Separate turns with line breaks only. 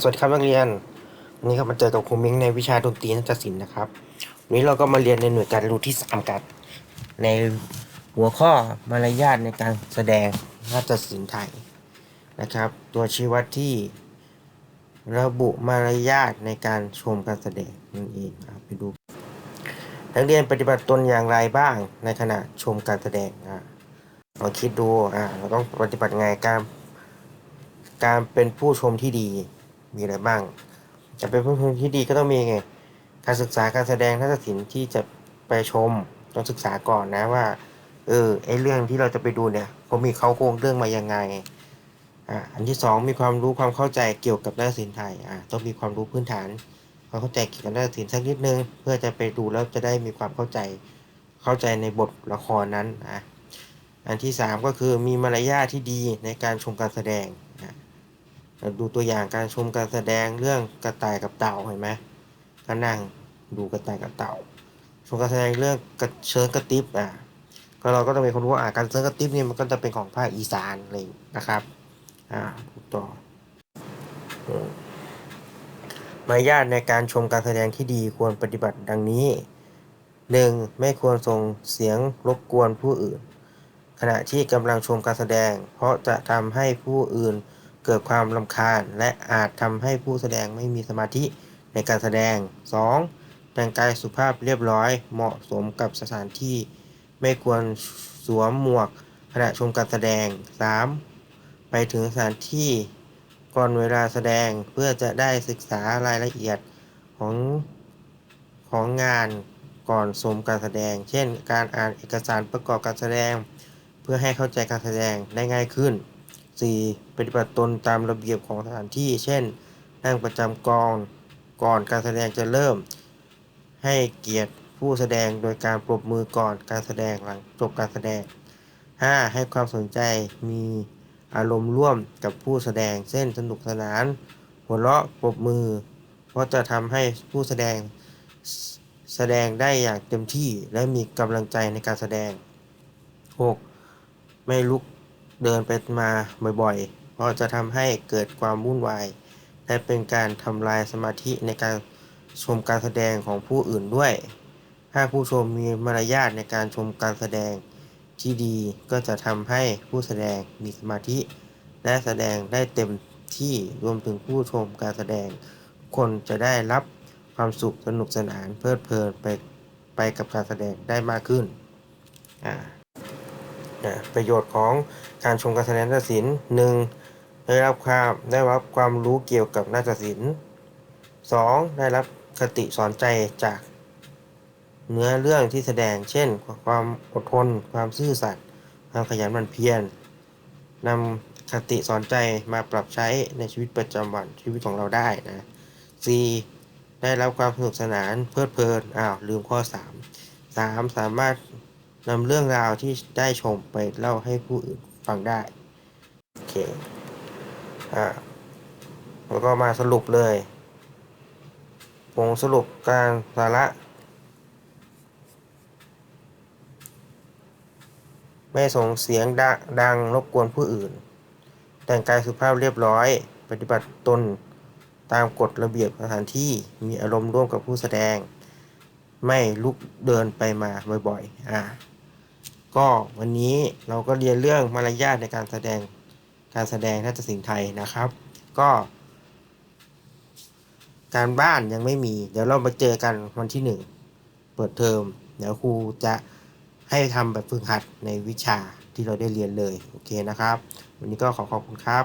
สวัสดีครับนักเรียนวันนี้ก็มาเจอกับครูมิ้งในวิชาดนตรีนาฏศิลป์นะครับวันนี้เราก็มาเรียนในหน่วยการรู้ที่สามกันในหัวข้อมารยาทในการแสดงนาฏศิลป์ไทยนะครับ ตัวชี้วัดที่ระบุมารยาทในการชมการแสดงนั่นเองครับไปดู นักเรียนปฏิบัติตนอย่างไรบ้างในขณะชมการแสดงอ่าลองคิดดูอ่าเราต้องปฏิบัติไงการ การเป็นผู้ชมที่ดีมีอะไรบ้าง จะเป็นผู้ชมที่ดีก็ต้องมีไง การศึกษาการแสดงนาฏศิลป์ที่จะไปชมต้องศึกษาก่อนนะว่า เออไอเรื่องที่เราจะไปดูเนี่ยเขามีเขาโครงเรื่องมายังไงอ่าอันที่สองมีความรู้ความเข้าใจเกี่ยวกับนาฏศิลป์ไทยอ่าต้องมีความรู้พื้นฐานความเข้าใจเกี่ยวกับนาฏศิลป์สักนิดนึง เพื่อจะไปดูแล้วจะได้มีความเข้าใจเข้าใจในบทละครนั้นอะอันที่สามก็คือมีมารยาทที่ดีในการชมการแสดง ดูตัวอย่างการชมการแสดงเรื่องกระต่ายกับเต่าเห็นไหมก็นั่งดูกระต่ายกับเต่า ชมการแสดงเรื่องกระเชิญกระติบอะก็เราก็ต้องมีคนรู้ว่าอะการเชิญกระติบนี่มันก็จะเป็นของภาคอีสานอะไรอย่างนี้นะครับอ่าพูดต่อมมารยาทในการชมการแสดงที่ดีควรปฏิบัติดังนี้ 1. ไม่ควรส่งเสียงรบกวนผู้อื่น ขณะที่กำลังชมการแสดง เพราะจะทำให้ผู้อื่น เกิดความรำคาญ และอาจทำให้ผู้แสดงไม่มีสมาธิในการแสดง 2. แต่งกายสุภาพเรียบร้อย เหมาะสมกับสถานที่ ไม่ควรสวมหมวกขณะชมการแสดง 3. ไปถึงสถานที่ก่อนเวลาแสดงเพื่อจะได้ศึกษารายละเอียดของของงานก่อนชมการแสดง เช่น การอ่านเอกสารประกอบการแสดง เพื่อให้เข้าใจการแสดงได้ง่ายขึ้น 4. ปฏิบัติตนตามระเบียบของสถานที่ เช่น นั่งประจำกองก่อนการแสดงจะเริ่ม ให้เกียรติผู้แสดงโดยการปรบมือก่อนการแสดงหลังจบการแสดง 5. ให้ความสนใจมีอารมณ์ร่วมกับผู้แสดงเช่นสนุกสนาน หัวเราะปรบมือ เพราะจะทำให้ผู้แสดงแสดงได้อย่างเต็มที่และมีกำลังใจในการแสดง 6. ไม่ลุก เดินไปมาบ่อยๆ เพราะจะทำให้เกิดความวุ่นวาย และเป็นการทำลายสมาธิในการชมการแสดงของผู้อื่นด้วย ถ้าผู้ชมมีมารยาทในการชมการแสดงที่ดีก็จะทำให้ผู้แสดงมีสมาธิ และแสดงได้เต็มที่รวมถึงผู้ชมการแสดง คนจะได้รับความสุขสนุกสนานเพลิดเพลินไปไปกับการแสดงได้มากขึ้นอ่า ประโยชน์ของการชมการแสดงนาฏศิลป์หนึ่งได้รับความได้รับความรู้เกี่ยวกับนาฏศิลป์สองได้รับคติสอนใจจากเนื้อเรื่องที่แสดง เช่น ความอดทน ความซื่อสัตย์ ความขยันหมั่นเพียรนำคติสอนใจมาปรับใช้ในชีวิตประจำวันชีวิตของเราได้นะสี่ได้รับความสนุกสนานเพลิดเพลิน อ้าว ลืมข้อสามสามสามารถ นำเรื่องราวที่ได้ชมไปเล่าให้ผู้อื่นฟังได้ โอเค อ่าแล้วก็มาสรุปเลยผมสรุปการสาระ ไม่ส่งเสียงดงดังรบกวนผู้อื่น แต่งกายสุภาพเรียบร้อย ปฏิบัติตนตามกฎระเบียบสถานที่มีอารมณ์ร่วมกับผู้แสดง ไม่ลุกเดินไปมาบ่อยๆ อ่า ก็วันนี้เราก็เรียนเรื่องมารยาทในการแสดงการแสดงนาฏศิลป์ไทยนะครับ ก็ การบ้านยังไม่มี เดี๋ยวเรามาเจอกันวันที่หนึ่งเปิดเทอม เดี๋ยวครูจะให้ทำแบบฝึกหัดในวิชาที่เราได้เรียนเลย โอเคนะครับ วันนี้ก็ขอขอบคุณครับ